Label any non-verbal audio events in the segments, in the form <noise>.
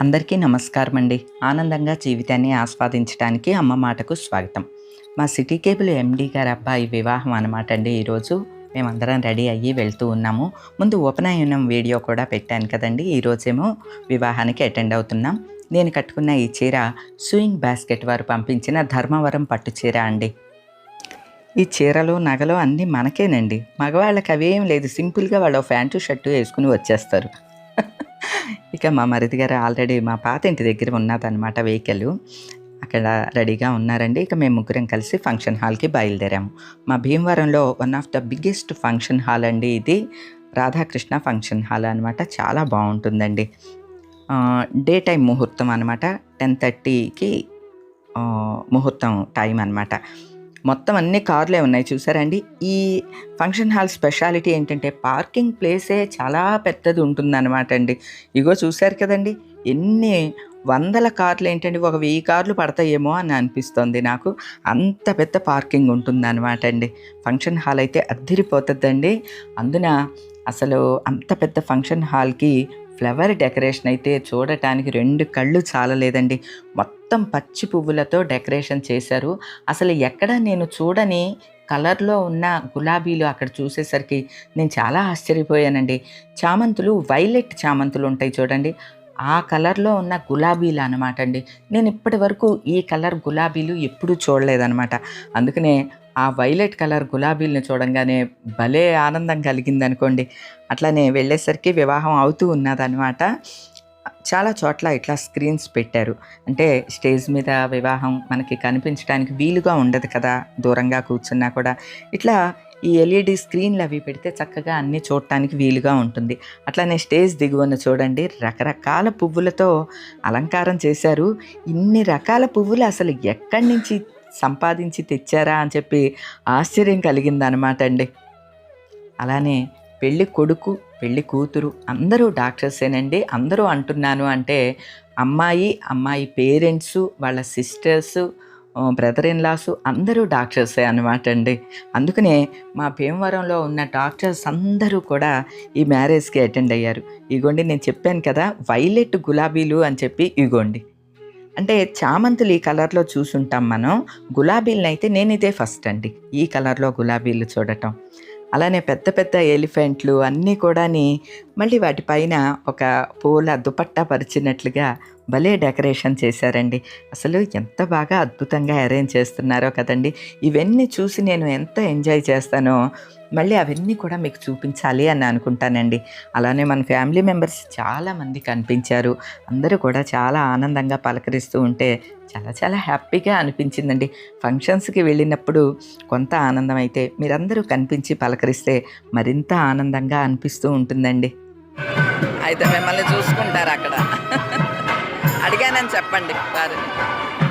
అందరికీ నమస్కారం అండి ఆనందంగా జీవితాన్ని ఆస్వాదించడానికి అమ్మ మాటకు స్వాగతం. మా సిటీ కేబుల్ ఎండీ గారి అబ్బాయి వివాహం అనమాట అండి ఈరోజు. మేమందరం రెడీ అయ్యి వెళ్తూ ఉన్నాము. ముందు ఉపనయనం వీడియో కూడా పెట్టాను కదండి. ఈరోజేమో వివాహానికి అటెండ్ అవుతున్నాం. నేను కట్టుకున్న ఈ చీర సూయింగ్ బాస్కెట్ వారు పంపించిన ధర్మవరం పట్టు చీర అండి. ఈ చీరలు నగలు అన్నీ మనకేనండి. మగవాళ్ళకి అవేం లేదు. సింపుల్గా వాళ్ళు ప్యాంటు షర్టు వేసుకుని వచ్చేస్తారు. ఇక మా మరిది గారు ఆల్రెడీ మా పాత ఇంటి దగ్గర ఉన్నదన్నమాట వెహికల్. అక్కడ రెడీగా ఉన్నారండి. ఇక మేము ముగ్గురం కలిసి ఫంక్షన్ హాల్కి బయలుదేరాము. మా భీమవరంలో one of the biggest function hall అండి ఇది. రాధాకృష్ణ ఫంక్షన్ హాల్ అనమాట చాలా బాగుంటుందండి. డే టైం ముహూర్తం అనమాట టెన్ థర్టీకి ముహూర్తం టైం అనమాట మొత్తం అన్ని కార్లే ఉన్నాయి. చూసారండి? ఈ ఫంక్షన్ హాల్ స్పెషాలిటీ ఏంటంటే పార్కింగ్ ప్లేసే చాలా పెద్దది ఉంటుందన్నమాట అండి. ఇగో చూశారు కదండి? ఎన్ని వందల కార్లు ఏంటండి? ఒక వెయ్యి కార్లు పడతాయేమో అని అనిపిస్తుంది నాకు. అంత పెద్ద పార్కింగ్ ఉంటుందన్నమాట అండి. ఫంక్షన్ హాల్ అయితే అద్దిరిపోతుందండి. అందున అసలు అంత పెద్ద ఫంక్షన్ హాల్కి ఫ్లవర్ డెకరేషన్ అయితే చూడటానికి రెండు కళ్ళు చాలలేదండి. మొత్తం పచ్చి పువ్వులతో డెకరేషన్ చేశారు. అసలు ఎక్కడ నేను చూడని కలర్లో ఉన్న గులాబీలు అక్కడ చూసేసరికి నేను చాలా ఆశ్చర్యపోయానండి. చామంతులు వైలెట్ చామంతులు ఉంటాయి చూడండి. ఆ కలర్లో ఉన్న గులాబీలు అనమాట అండి. నేను ఇప్పటి వరకు ఈ కలర్ గులాబీలు ఎప్పుడూ చూడలేదనమాట అందుకనే ఆ వైలెట్ కలర్ గులాబీలను చూడంగానే భలే ఆనందం కలిగింది అనుకోండి అట్లానే వెళ్ళేసరికి వివాహం అవుతూ ఉన్నదనమాట చాలా చోట్ల ఇట్లా స్క్రీన్స్ పెట్టారు. అంటే స్టేజ్ మీద వివాహం మనకి కనిపించడానికి వీలుగా ఉండదు కదా దూరంగా కూర్చున్నా కూడా. ఇట్లా ఈ ఎల్ఈడి స్క్రీన్లు అవి పెడితే చక్కగా అన్నీ చూడటానికి వీలుగా ఉంటుంది. అట్లానే స్టేజ్ దిగువన చూడండి రకరకాల పువ్వులతో అలంకారం చేశారు. ఇన్ని రకాల పువ్వులు అసలు ఎక్కడి నుంచి సంపాదించి తెచ్చారా అని చెప్పి ఆశ్చర్యం కలిగిందనమాట అండి. అలానే పెళ్ళి కొడుకు పెళ్ళి కూతురు అందరూ డాక్టర్సేనండి. అందరూ అంటున్నాను అంటే అమ్మాయి అమ్మాయి పేరెంట్స్ వాళ్ళ సిస్టర్స్ బ్రదర్ ఇన్ లాస్ అందరూ డాక్టర్సే అనమాట అండి. అందుకనే మా భీమవరంలో ఉన్న డాక్టర్స్ అందరూ కూడా ఈ మ్యారేజ్కి అటెండ్ అయ్యారు. ఇగోండి నేను చెప్పాను కదా వైలెట్ గులాబీలు అని చెప్పి ఇగోండి. అంటే చామంతులు ఈ కలర్లో చూసుంటాం మనం. గులాబీలను అయితే నేను ఇదే ఫస్ట్ అండి. ఈ కలర్లో గులాబీలు చూడటం. అలానే పెద్ద పెద్ద ఎలిఫెంట్లు అన్నీ కూడాని మళ్ళీ వాటిపైన ఒక పూల దుపట్టా పరిచినట్లుగా భలే డెకరేషన్ చేశారండి. అసలు ఎంత బాగా అద్భుతంగా అరేంజ్ చేస్తున్నారో కదండి. ఇవన్నీ చూసి నేను ఎంత ఎంజాయ్ చేస్తానో మళ్ళీ అవన్నీ కూడా మీకు చూపించాలి అని అనుకుంటానండి. అలానే మన ఫ్యామిలీ మెంబర్స్ చాలామంది కనిపించారు. అందరూ కూడా చాలా ఆనందంగా పలకరిస్తూ ఉంటే చాలా చాలా హ్యాపీగా అనిపించిందండి. ఫంక్షన్స్కి వెళ్ళినప్పుడు కొంత ఆనందం అయితే మీరందరూ కనిపించి పలకరిస్తే మరింత ఆనందంగా అనిపిస్తూ ఉంటుందండి. అయితే మిమ్మల్ని చూసుకుంటారు అక్కడ. అడిగానని చెప్పండి వారిని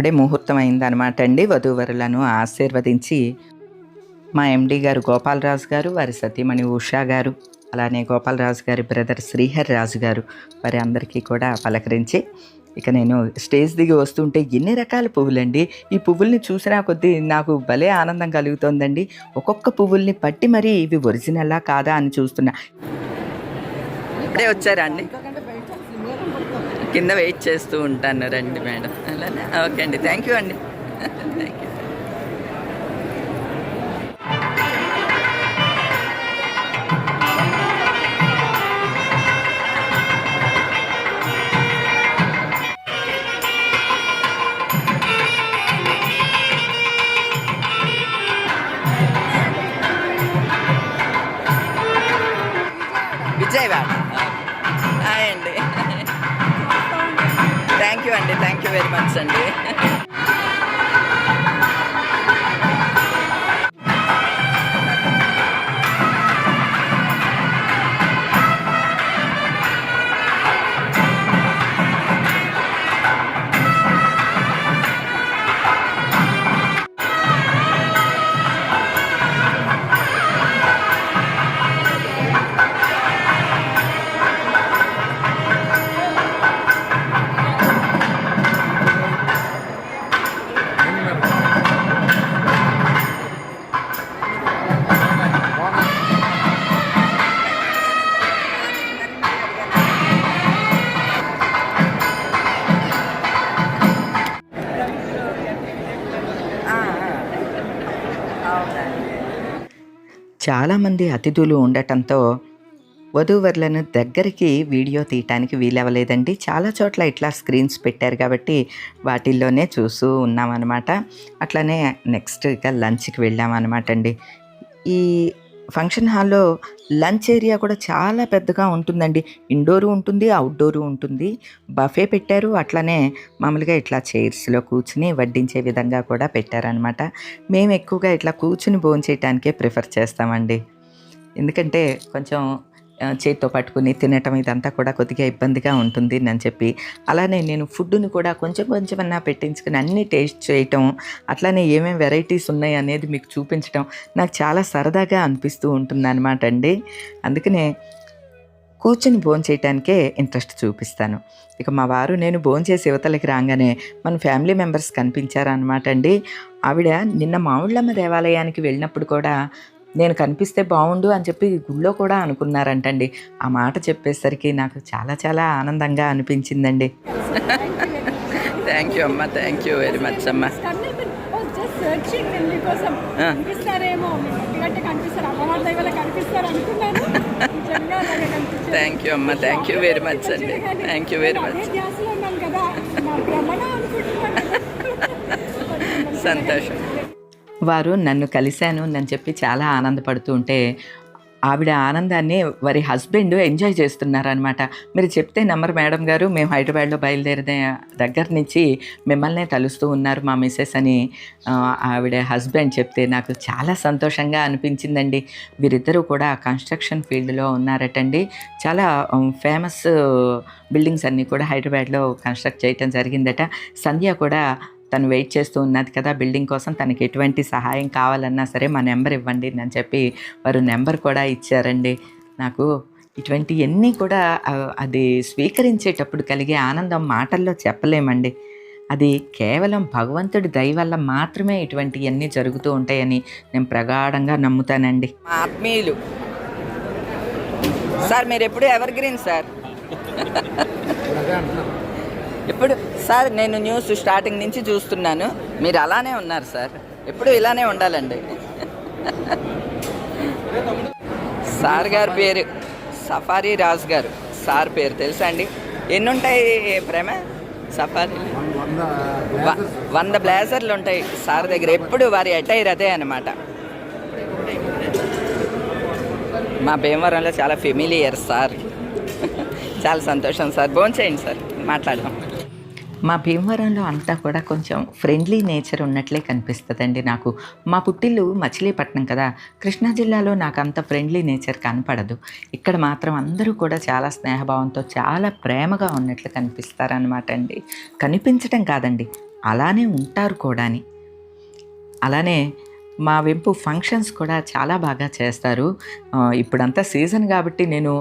అప్పుడే ముహూర్తం అయిందనమాట అండి వధూవరులను ఆశీర్వదించి మా ఎండి గారు గోపాలరాజు గారు వారి సతీమణి ఉషా గారు అలానే గోపాలరాజు గారి బ్రదర్ శ్రీహర్ రాజు గారు వారి అందరికీ కూడా పలకరించి ఇక నేను స్టేజ్ దిగి వస్తుంటే ఎన్ని రకాల పువ్వులండి. ఈ పువ్వుల్ని చూసినా కొద్దీ నాకు భలే ఆనందం కలుగుతోందండి. ఒక్కొక్క పువ్వుల్ని పట్టి మరీ ఇవి ఒరిజినల్లా కాదా అని చూస్తున్నా. ఇప్పుడే వచ్చారా అండి? కింద వెయిట్ చేస్తూ ఉంటాను. రండి మేడం. అలానే ఓకే అండి థ్యాంక్ యూ అండి థ్యాంక్ యూ విజయవాడ హాయ్ అండి థ్యాంక్ యూ అండి. థ్యాంక్ యూ వెరీ మచ్ అండి. చాలామంది అతిథులు ఉండటంతో వధూవరులను దగ్గరికి వీడియో తీయటానికి వీలవ్వలేదండి. చాలా చోట్ల ఇట్లా స్క్రీన్స్ పెట్టారు కాబట్టి వాటిల్లోనే చూస్తూ ఉన్నామన్నమాట. అట్లానే నెక్స్ట్ ఇక లంచ్కి వెళ్ళామన్నమాట అండి. ఈ ఫంక్షన్ హాల్లో లంచ్ ఏరియా కూడా చాలా పెద్దగా ఉంటుందండి. ఇండోరు ఉంటుంది అవుట్డోరు ఉంటుంది. బఫే పెట్టారు. అట్లనే మామూలుగా ఇట్లా చైర్స్లో కూర్చుని వడ్డించే విధంగా కూడా పెట్టారనమాట మేము ఎక్కువగా ఇట్లా కూర్చుని భోంచేయటానికే ప్రిఫర్ చేస్తామండి. ఎందుకంటే కొంచెం చేతితో పట్టుకుని తినటం ఇదంతా కూడా కొద్దిగా ఇబ్బందిగా ఉంటుంది అని చెప్పి. అలానే నేను ఫుడ్ని కూడా కొంచెం కొంచెమన్నా పెట్టించుకుని అన్నీ టేస్ట్ చేయటం అట్లానే ఏమేమి వెరైటీస్ ఉన్నాయి అనేది మీకు చూపించడం నాకు చాలా సరదాగా అనిపిస్తూ ఉంటుంది అనమాట అండి. అందుకనే కూర్చుని భోంచేయటానికే ఇంట్రెస్ట్ చూపిస్తాను. ఇక మా వారు నేను భోంచేసి యువతలకి రాగానే మన ఫ్యామిలీ మెంబర్స్ కనిపించారనమాట అండి. ఆవిడ నిన్న మామిళ్ళమ్మ దేవాలయానికి వెళ్ళినప్పుడు కూడా నేను కనిపిస్తే బాగుండు అని చెప్పి గుళ్ళో కూడా అనుకున్నారంటండి. ఆ మాట చెప్పేసరికి నాకు చాలా చాలా ఆనందంగా అనిపించిందండి. థ్యాంక్ యూ అమ్మ. థ్యాంక్ యూ వెరీ మచ్ అమ్మ. థ్యాంక్ యూ అమ్మ. థ్యాంక్ యూ వెరీ మచ్ అండి. థ్యాంక్ యూ వెరీ మచ్ సంతోషం. వారు నన్ను కలిశాను. అని చెప్పి చాలా ఆనందపడుతూ ఉంటే ఆవిడ ఆనందాన్ని వారి హస్బెండ్ ఎంజాయ్ చేస్తున్నారనమాట మీరు చెప్తే నమ్మరు మేడం గారు మేము హైదరాబాద్లో బయలుదేరిన దగ్గర నుంచి మిమ్మల్నే కలుస్తూ ఉన్నారు మా మిస్సెస్ అని ఆవిడ హస్బెండ్ చెప్తే నాకు చాలా సంతోషంగా అనిపించిందండి. వీరిద్దరూ కూడా కన్స్ట్రక్షన్ ఫీల్డ్లో ఉన్నారటండి. చాలా ఫేమస్ బిల్డింగ్స్ అన్నీ కూడా హైదరాబాద్లో కన్స్ట్రక్ట్ చేయటం జరిగిందట. సంధ్య కూడా తను వెయిట్ చేస్తూ ఉన్నది కదా బిల్డింగ్ కోసం తనకి ఎటువంటి సహాయం కావాలన్నా సరే మా నెంబర్ ఇవ్వండి అని చెప్పి వారు నెంబర్ కూడా ఇచ్చారండి. నాకు ఇటువంటివన్నీ కూడా అది స్వీకరించేటప్పుడు కలిగే ఆనందం మాటల్లో చెప్పలేమండి. అది కేవలం భగవంతుడి దయ వల్ల మాత్రమే ఇటువంటివన్నీ జరుగుతూ ఉంటాయని నేను ప్రగాఢంగా నమ్ముతానండి. మా ఆత్మీయులు. సార్ మీరు ఎప్పుడు ఎవర్ గ్రీన్ సార్ ఇప్పుడు సార్ నేను న్యూస్ స్టార్టింగ్ నుంచి చూస్తున్నాను. మీరు అలానే ఉన్నారు సార్. ఎప్పుడు ఇలానే ఉండాలండి. సార్ గారి పేరు సఫారీ రాజ్ గారు. సార్ పేరు తెలుసా అండి? ఎన్ని ఉంటాయి ప్రేమ? సఫారీ? వ- వంద బ్లేజర్లు ఉంటాయి సార్ దగ్గర. ఎప్పుడు వారి అటైర్ అదే అనమాట మా భీమవరంలో చాలా ఫెమిలియర్ సార్. చాలా సంతోషం సార్. భోంచేయండి సార్. మాట్లాడదాం. మా భీమవరంలో అంతా కూడా కొంచెం ఫ్రెండ్లీ నేచర్ ఉన్నట్లే కనిపిస్తుందండి నాకు. మా పుట్టిల్లు మచిలీపట్నం కదా. కృష్ణా జిల్లాలో నాకు అంత ఫ్రెండ్లీ నేచర్ కనపడదు. ఇక్కడ మాత్రం అందరూ కూడా చాలా స్నేహభావంతో చాలా ప్రేమగా ఉన్నట్లు కనిపిస్తారనమాట అండి. కనిపించటం కాదండి అలానే ఉంటారు కూడాని. అలానే మా వెంపు ఫంక్షన్స్ కూడా చాలా బాగా చేస్తారు. ఇప్పుడంతా సీజన్ కాబట్టి నేను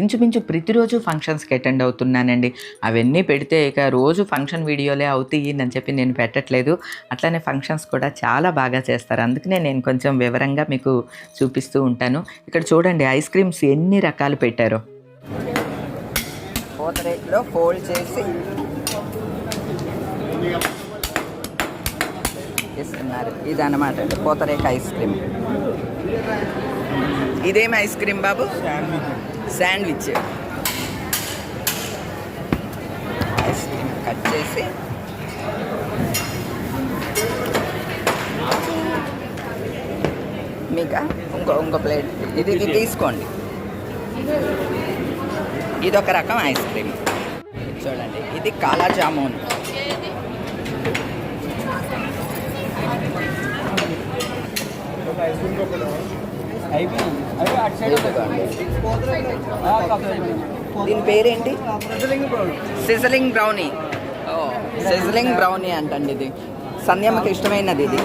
ఇంచుమించు ప్రతిరోజు ఫంక్షన్స్కి అటెండ్ అవుతున్నానండి. అవన్నీ పెడితే ఇక రోజు ఫంక్షన్ వీడియోలే అవుతాయి అని చెప్పి నేను పెట్టట్లేదు. అట్లానే ఫంక్షన్స్ కూడా చాలా బాగా చేస్తారు. అందుకనే నేను కొంచెం వివరంగా మీకు చూపిస్తూ ఉంటాను. ఇక్కడ చూడండి ఐస్ క్రీమ్స్ ఎన్ని రకాలు పెట్టారో. పూతరేకులో ఫోల్డ్ చేసి ఇస్తున్నారు. ఇది అనమాట అండి పూతరేక ఐస్ క్రీమ్. ఇదేం ఐస్ క్రీమ్ బాబు? శాండ్విచ్. ఐస్ క్రీమ్ కట్ చేసి. మీకు? ఇంకో ఇంకో ప్లేట్. ఇది ఇది తీసుకోండి. ఇది ఒక రకం ఐస్ క్రీమ్. చూడండి ఇది కాలా జామున్. దీని పేరేంటి? సిజలింగ్ బ్రౌనీ సిజలింగ్ బ్రౌనీ అంటండి ఇది. సంధ్యమ్మకి ఇష్టమైనది ఇది.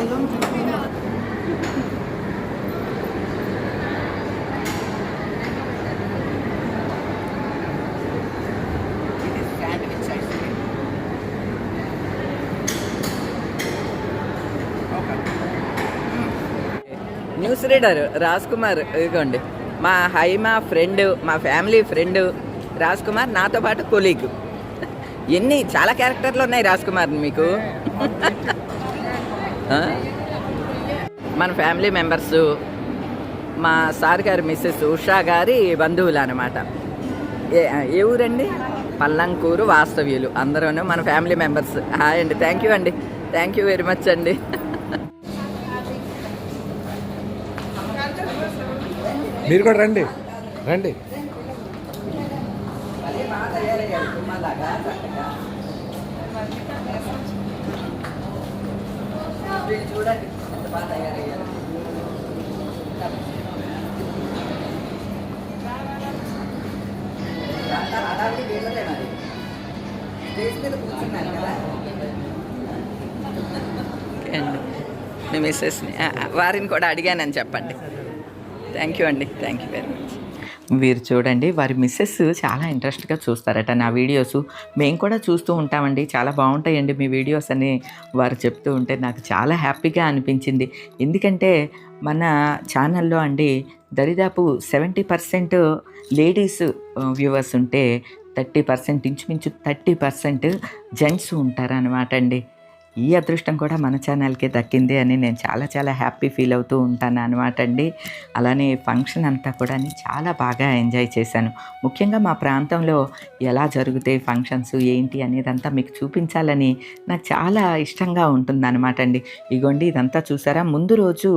రీడర్ రాజ్ కుమార్ ఇదిగోండి. మా హైమా ఫ్రెండ్ మా ఫ్యామిలీ ఫ్రెండ్ రాజ్ కుమార్ నాతో పాటు కొలీగ్. ఎన్ని చాలా క్యారెక్టర్లు ఉన్నాయి రాజ్ కుమార్ మీకు? <laughs> మన ఫ్యామిలీ మెంబర్స్ మా సార్ గారి మిస్సెస్ ఉషా గారి బంధువులు అనమాట ఏ ఏ ఊరండి? పల్లంకూరు వాస్తవ్యులు. అందరూ మన ఫ్యామిలీ మెంబర్స్. హాయ్ అండి. థ్యాంక్ యూ అండి. థ్యాంక్ యూ వెరీ మచ్ అండి. మీరు కూడా రండి. రండి. చూడండి ఎంత బాగా తయారయ్యారు అండి మీ మిస్సెస్ని వారిని కూడా అడిగానని చెప్పండి. థ్యాంక్ యూ అండి. థ్యాంక్ యూ వెరీ మచ్ వీరు చూడండి వారి మిస్సెస్ చాలా ఇంట్రెస్ట్గా చూస్తారట నా వీడియోస్ మేము కూడా చూస్తూ ఉంటామండి. చాలా బాగుంటాయండి మీ వీడియోస్ అని వారు చెప్తూ ఉంటే నాకు చాలా హ్యాపీగా అనిపించింది. ఎందుకంటే మన ఛానల్లో అండి దరిదాపు సెవెంటీ పర్సెంట్ లేడీస్ వ్యూవర్స్ ఉంటే థర్టీ పర్సెంట్ ఇంచుమించు థర్టీ పర్సెంట్ జెంట్స్ ఉంటారనమాట అండి. ఈ అదృష్టం కూడా మన ఛానల్కే దక్కింది అని నేను చాలా చాలా హ్యాపీ ఫీల్ అవుతూ ఉంటాను అనమాట అండి. అలానే ఫంక్షన్ అంతా కూడా చాలా బాగా ఎంజాయ్ చేశాను. ముఖ్యంగా మా ప్రాంతంలో ఎలా జరుగుతాయి ఫంక్షన్స్ ఏంటి అనేదంతా మీకు చూపించాలని నాకు చాలా ఇష్టంగా ఉంటుందన్నమాట అండి. ఇగోండి ఇదంతా చూసారా? ముందు రోజు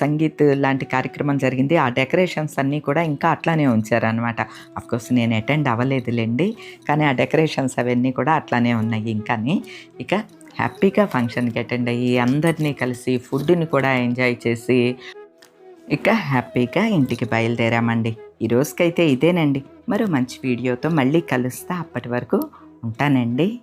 సంగీత్ లాంటి కార్యక్రమం జరిగింది. ఆ డెకరేషన్స్ అన్నీ కూడా ఇంకా అట్లానే ఉంచారనమాట అఫ్కోర్స్ నేను అటెండ్ అవ్వలేదులేండి కానీ ఆ డెకరేషన్స్ అవన్నీ కూడా అట్లానే ఉన్నాయి ఇంకాని. ఇక హ్యాపీగా ఫంక్షన్కి అటెండ్ అయ్యి అందరినీ కలిసి ఫుడ్ని కూడా ఎంజాయ్ చేసి ఇక హ్యాపీగా ఇంటికి బయలుదేరామండి. ఈ రోజుకైతే ఇదేనండి. మరో మంచి వీడియోతో మళ్ళీ కలుస్తా. అప్పటి వరకు ఉంటానండి.